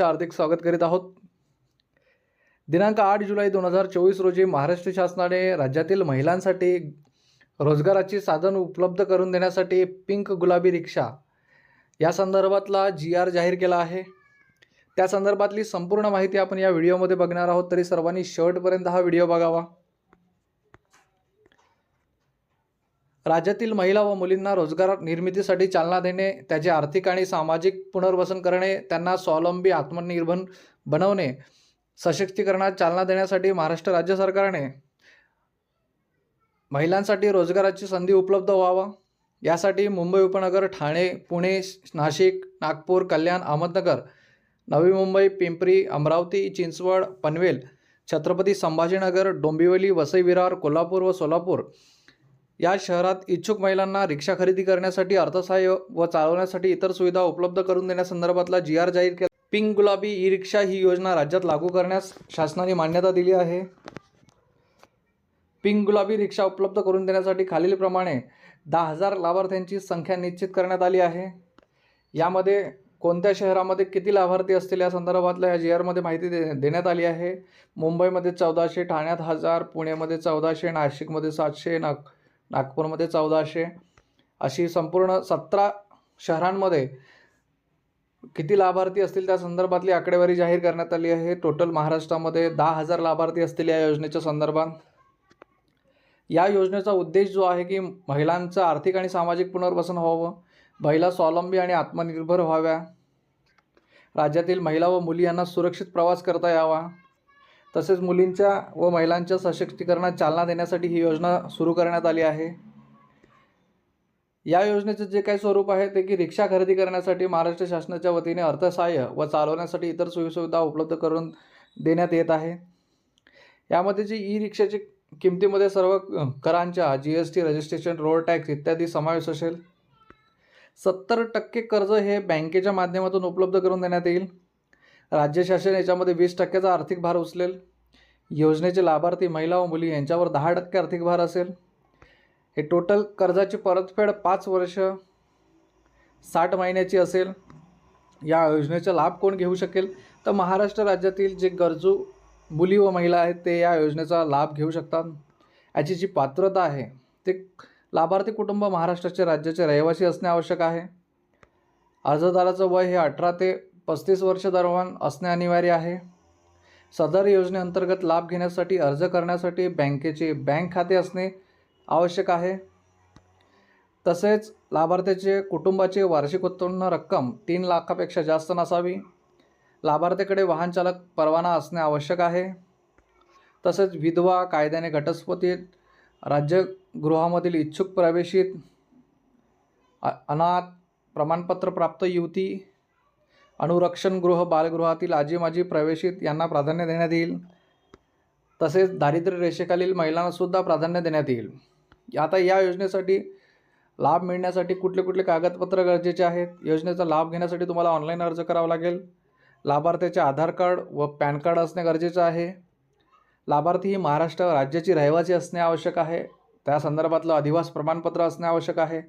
हार्दिक स्वागत करीत आहोत. दिनांक आठ जुलै दोन हजार चोवीस रोजी महाराष्ट्र शासनाने राज्यातील महिलांसाठी रोजगाराची साधन उपलब्ध करून देण्यासाठी पिंक गुलाबी रिक्षा या संदर्भातला जी आर जाहीर केला आहे. त्या संदर्भातली संपूर्ण माहिती आपण या व्हिडिओमध्ये बघणार आहोत. तरी सर्वांनी शेवटपर्यंत हा व्हिडिओ बघावा. राज्यातील महिला व मुलींना रोजगार निर्मितीसाठी चालना देणे त्याचे आर्थिक आणि सामाजिक पुनर्वसन करणे त्यांना स्वावलंबी आत्मनिर्भर बनवणे सशक्तीकरणात चालना देण्यासाठी महाराष्ट्र राज्य सरकारने महिलांसाठी रोजगाराची संधी उपलब्ध व्हावा. यासाठी मुंबई उपनगर ठाणे पुणे नाशिक नागपूर कल्याण अहमदनगर नवी मुंबई पिंपरी अमरावती चिंचवड पनवेल छत्रपती संभाजीनगर डोंबिवली वसई विरार कोल्हापूर व सोलापूर या शहरात इच्छुक महिलांना रिक्षा खरेदी करण्यासाठी अर्थसहाय्य व चालवण्यासाठी इतर सुविधा उपलब्ध करून देण्यासंदर्भातला जी आर जाहीर केला. पिंक गुलाबी ई रिक्षा ही योजना राज्यात लागू करण्यास शासनाने मान्यता दिली आहे. पिंक गुलाबी रिक्षा उपलब्ध करून देण्यासाठी खालीलप्रमाणे दहा हजार लाभार्थ्यांची संख्या निश्चित करण्यात आली आहे. यामध्ये कोणत्या शहरामध्ये किती लाभार्थी असतील या संदर्भातल्या या जी आरमध्ये माहिती दे देण्यात आली आहे. मुंबईमध्ये चौदाशे ठाण्यात हजार पुण्यामध्ये चौदाशे नाशिकमध्ये सातशे नाग नागपूरमध्ये चौदाशे अशी संपूर्ण सतरा शहरांमध्ये किती लाभार्थी असतील त्या संदर्भातली आकडेवारी जाहीर करण्यात आली आहे. टोटल महाराष्ट्रामध्ये दहा हजार लाभार्थी असतील या योजनेच्या संदर्भात. या योजनेचा उद्देश जो आहे की महिलांचं आर्थिक आणि सामाजिक पुनर्वसन व्हावं महिला स्वावलंबी आणि आत्मनिर्भर व्हाव्या राज्यातील महिला व मुली यांना सुरक्षित प्रवास करता यावा तसेच मुलींच्या व महिलांच्या सशक्तीकरणात चालना देण्यासाठी ही योजना सुरू करण्यात आली आहे. या योजनेचे जे काही स्वरूप आहे ते की रिक्षा खरेदी करण्यासाठी महाराष्ट्र शासनाच्या वतीने अर्थसहाय्य व चालवण्यासाठी इतर सोयीसुविधा उपलब्ध करून देण्यात येत आहे. यामध्ये जी ई रिक्षाची किमतीमध्ये सर्व करांच्या G S T registration road tax इत्यादी समावेश असेल. सत्तर टक्के कर्ज हे बँकेच्या माध्यमातून उपलब्ध करून देण्यात येईल. राज्य शासन याच्यामध्ये वीस टक्क्याचा आर्थिक भार उचलेल. योजनेचे लाभार्थी महिला व मुली यांच्यावर दहा टक्के आर्थिक भार असेल. हे टोटल कर्जाची परतफेड पाच वर्ष साठ महिन्याची असेल. या योजनेचा लाभ कोण घेऊ शकेल? तर महाराष्ट्र राज्यातील जे गरजू मुली व महिला आहेत ते या योजनेचा लाभ घेऊ शकतात. याची जी पात्रता आहे ते लाभार्थी कुटुंब महाराष्ट्राचे राज्याचे रहिवासी असणे आवश्यक आहे. अर्जदाराचं वय हे अठरा ते पस्तीस वर्ष दरम्यान असणे अनिवार्य आहे. सदर योजनेअंतर्गत लाभ घेण्यासाठी अर्ज करण्यासाठी बँकेचे बँक खाते असणे आवश्यक आहे. तसेच लाभार्थ्याचे कुटुंबाचे वार्षिक उत्पन्न रक्कम तीन लाखापेक्षा जास्त नसावी. लाभार्थ्याकडे वाहनचालक परवाना असणे आवश्यक आहे. तसेच विधवा कायद्याने घटस्फोटित राज्यगृहामधील इच्छुक प्रवेशित अनाथ प्रमाणपत्र प्राप्त युवती अनुरक्षण गृह बालगृहातील आजी माजी प्रवेशित यांना प्राधान्य देण्यात येईल. तसेच दारिद्र्य रेषेखालील महिलांनासुद्धा प्राधान्य देण्यात येईल. आता या योजनेसाठी लाभ मिळण्यासाठी कुठले कुठले कागदपत्र गरजेचे आहेत? योजनेचा लाभ घेण्यासाठी तुम्हाला ऑनलाईन अर्ज करावा लागेल. लाभार्थ्याचे आधार कार्ड व पॅन कार्ड असणे गरजेचं आहे. लाभार्थी ही महाराष्ट्र राज्याची रहिवासी असणे आवश्यक आहे. त्या संदर्भातलं अधिवास प्रमाणपत्र असणे आवश्यक आहे.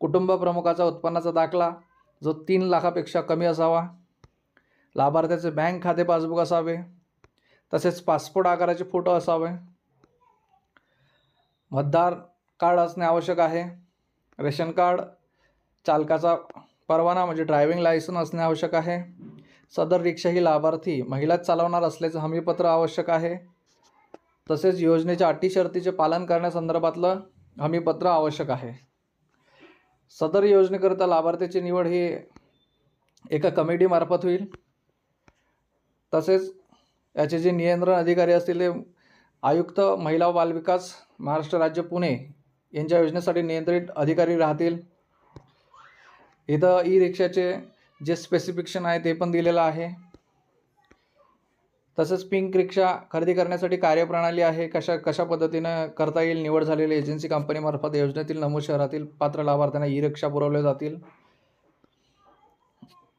कुटुंब प्रमुखाचा उत्पन्नाचा दाखला जो तीन लाखापेक्षा कमी असावा. लाभार्थ्याचे बँक खाते पासबुक असावे. तसेच पासपोर्ट आकाराचे फोटो असावे. मतदार कार्ड असणे आवश्यक आहे. रेशन कार्ड चालकाचा परवाना म्हणजे ड्रायव्हिंग लायसन असणे आवश्यक आहे. सदर रिक्षा ही लाभार्थी महिलाच चालवणार असल्याचं हमीपत्र आवश्यक आहे. तसेच योजनेच्या अटी शर्तीचे पालन करण्यासंदर्भातलं हमीपत्र आवश्यक आहे. सदर योजनेकरिता लाभार्थ्याची निवड ही एका कमिटीमार्फत होईल. तसेच याचे जे नियंत्रण अधिकारी असतील ते आयुक्त महिला व बालविकास महाराष्ट्र राज्य पुणे यांच्या योजनेसाठी नियंत्रित अधिकारी राहतील. इथं ई रिक्षाचे जे स्पेसिफिकेशन आहे ते पण दिलेलं आहे. तसंच पिंक रिक्षा खरेदी करण्यासाठी कार्यप्रणाली आहे. कशा कशा पद्धतीनं करता येईल? निवड झालेली एजन्सी कंपनीमार्फत योजनेतील नमूद शहरातील पात्र लाभार्थ्यांना ई रिक्षा पुरवल्या जातील.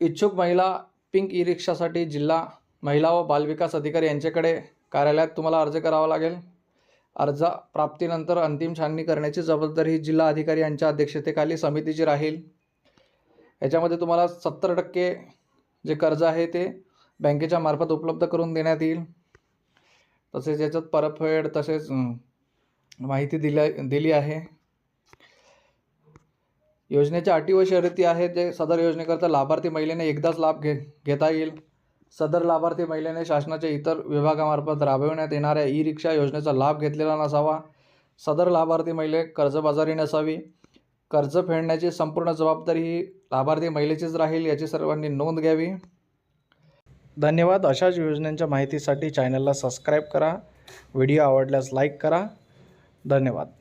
इच्छुक महिला पिंक ई रिक्षासाठी जिल्हा महिला व बालविकास अधिकारी यांच्याकडे कार्यालयात तुम्हाला अर्ज करावा लागेल. अर्ज प्राप्तीनंतर अंतिम छाननी करण्याची जबाबदारी ही जिल्हा अधिकारी यांच्या अध्यक्षतेखाली समितीची राहील. याच्यामध्ये तुम्हाला सत्तर टक्के जे कर्ज आहे ते बँकेच्या मार्फत उपलब्ध करून देण्यात येईल. तसेच याच्यात परतफेड तसेच माहिती दिल्या दिली आहे. योजनेच्या अटी व शर्यती आहेत जे सदर योजनेकरता लाभार्थी महिलेने एकदाच लाभ घे घेता येईल. सदर लाभार्थी महिलेने शासनाच्या इतर विभागामार्फत राबविण्यात येणाऱ्या ई रिक्षा योजनेचा लाभ घेतलेला नसावा. सदर लाभार्थी महिले कर्जबाजारी नसावी. कर्ज फेडण्याची संपूर्ण जबाबदारी ही लाभार्थी महिलेचीच राहील याची सर्वांनी नोंद घ्यावी. धन्यवाद. अशाच योजनांच्या माहितीसाठी चॅनलला सबस्क्राईब करा. व्हिडिओ आवडल्यास लाईक करा. धन्यवाद.